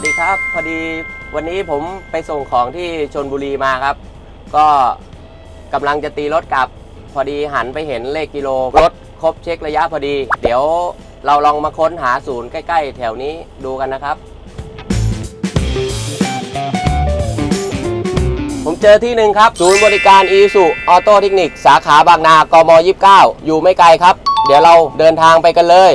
วัสดีครับ พอดีวันนี้ผมไปส่งของที่ชนบุรีมาครับ ก็กำลังจะตีรถกลับ พอดีหันไปเห็นเลขกิโลรถครบเช็คระยะพอดี เดี๋ยวเราลองมาค้นหาศูนย์ใกล้ ๆ แถวนี้ดูกันนะครับ ผมเจอที่หนึ่งครับ ศูนย์บริการอีสุออโต้เทคนิค สาขาบางนากม 29 อยู่ไม่ไกลครับ เดี๋ยวเราเดินทางไปกันเลย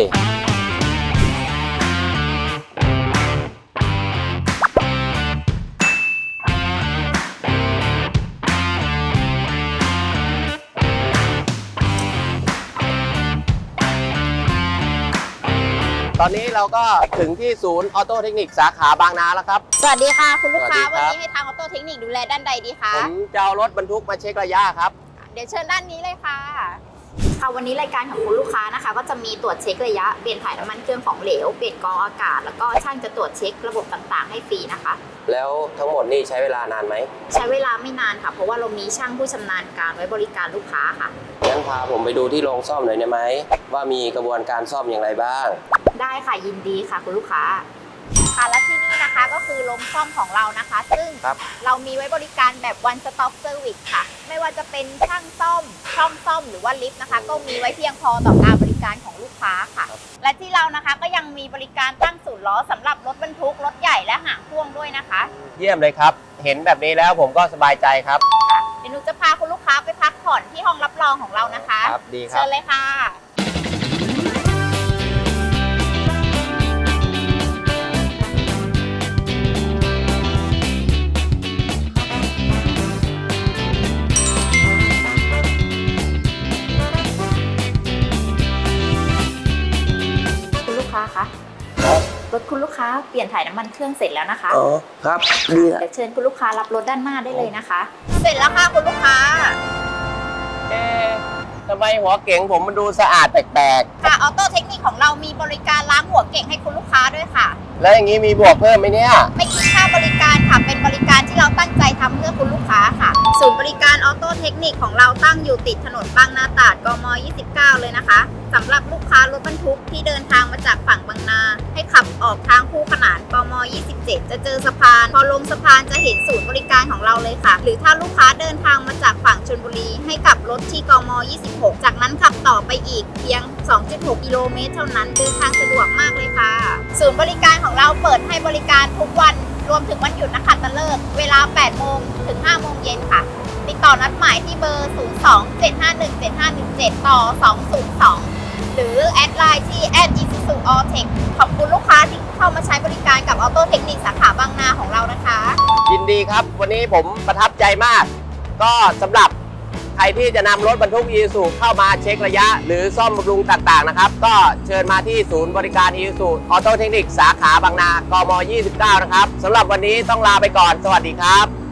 ตอนนี้เราก็ถึงที่ศูนย์ออโต้เทคนิคสาขาบางนาแล้วครับ สวัสดีค่ะ คุณลูกค้า สวัวันสดีครับ นี้ให้ทางออโต้เทคนิคดูแลด้านใดดีคะผมจะเอารถบรรทุกมาเช็คระยะครับ เดี๋ยวเชิญด้านนี้เลยค่ะ ค่ะวันนี้รายการของคุณลูกค้านะคะ ก็จะมีตรวจเช็คระยะเปลี่ยนถ่ายน้ำมันเครื่องของเหลวเปลี่ยนกรองอากาศ แล้วก็ช่างจะตรวจเช็คระบบต่างๆ ให้ฟรีนะคะ แล้วทั้งหมดนี่ใช้เวลานานไหมใช้เวลาไม่นานค่ะ เพราะว่าเรามีช่างผู้ชำนาญการไว้บริการลูกค้าค่ะ งั้นพาผมไปดูที่โรงซ่อมหน่อยได้ไหมว่ามีกระบวนการซ่อมอย่างไรบ้าง ได้ค่ะยินดีค่ะคุณลูกค้า ค่ะและที่นี่นะคะก็คือโรงซ่อมของเรานะคะ ซึ่งครับเรามีไว้บริการแบบ one stop service ค่ะ ไม่ว่าจะเป็นช่างซ่อมช่องซ่อมหรือว่าลิฟต์นะคะ ก็มีไว้เพียงพอต่อการบริการของลูกค้าค่ะและที่เรานะคะก็ยังมีบริการตั้งศูนย์ล้อสำหรับรถบรรทุกรถใหญ่และหางพ่วงด้วยนะคะเยี่ยมเลยครับ เห็นแบบนี้แล้วผมก็สบายใจครับเดี๋ยวหนูจะพาคุณลูกค้าไปพักผ่อนที่ห้องรับรองของเรานะคะ ครับดีครัเชิบญเลยค่ะ รถคุณลูกค้าเปลี่ยนถ่ายน้ำมันเครื่องเสร็จแล้วนะคะอ๋อครับดีครับเดี๋ยวเชิญคุณลูกค้ารับรถด้านหน้าได้เลยนะคะ เสร็จแล้วค่ะคุณลูกค้าเอ๊ะทำไมหัวเก๋งผมมันดูสะอาดแปลกค่ะออโต้เทคนิคของเรามีบริการล้างหัวเก่งให้คุณลูกค้าด้วยค่ะ ๆ แล้วอย่างนี้มีบวกเพิ่มไหมเนี่ย ไม่คิดค่าบริการค่ะ เป็นบริการที่เราตั้งใจทำเพื่อคุณลูกค้าค่ะ ศูนย์บริการออโต้เทคนิคของเราตั้งอยู่ติดถนนบางนาตราดกม 29 เลยนะคะสำหรับลูกค้ารถบรรทุก 7 จะเจอสะพาน พอลงสะพานจะเห็นศูนย์บริการของเราเลยค่ะ หรือถ้าลูกค้าเดินทางมาจากฝั่งชนบุรี ให้กลับรถที่กม 26 จากนั้นขับต่อไปอีกเพียง 2.6 กิโลเมตรเท่านั้นเดินทางสะดวกมากเลยค่ะ ศูนย์บริการของเราเปิดให้บริการทุกวัน รวมถึงวันหยุดนะคะตะเลิก เวลา 8 โมงถึง 5 โมงเย็นค่ะ ติดต่อนัดหมายที่เบอร์ 027517517 ต่อ 202 หรือแอดไลน์ที่แอด i s u s u a l l t e c h ขอบคุณลูกค้าที่เข้ามาใช้ อโต้เทคนิคสาขาบางนาของเรานะคะ ยินดีครับ วันนี้ผมประทับใจมาก ก็สำหรับใครที่จะนำรถบรรทุกอีซูเข้ามาเช็คระยะ หรือซ่อมบำรุงต่างๆนะครับ ก็เชิญมาที่ศูนย์บริการอีซูออโต้เทคนิคสาขาบางนากม 29 นะครับสำหรับวันนี้ต้องลาไปก่อน สวัสดีครับ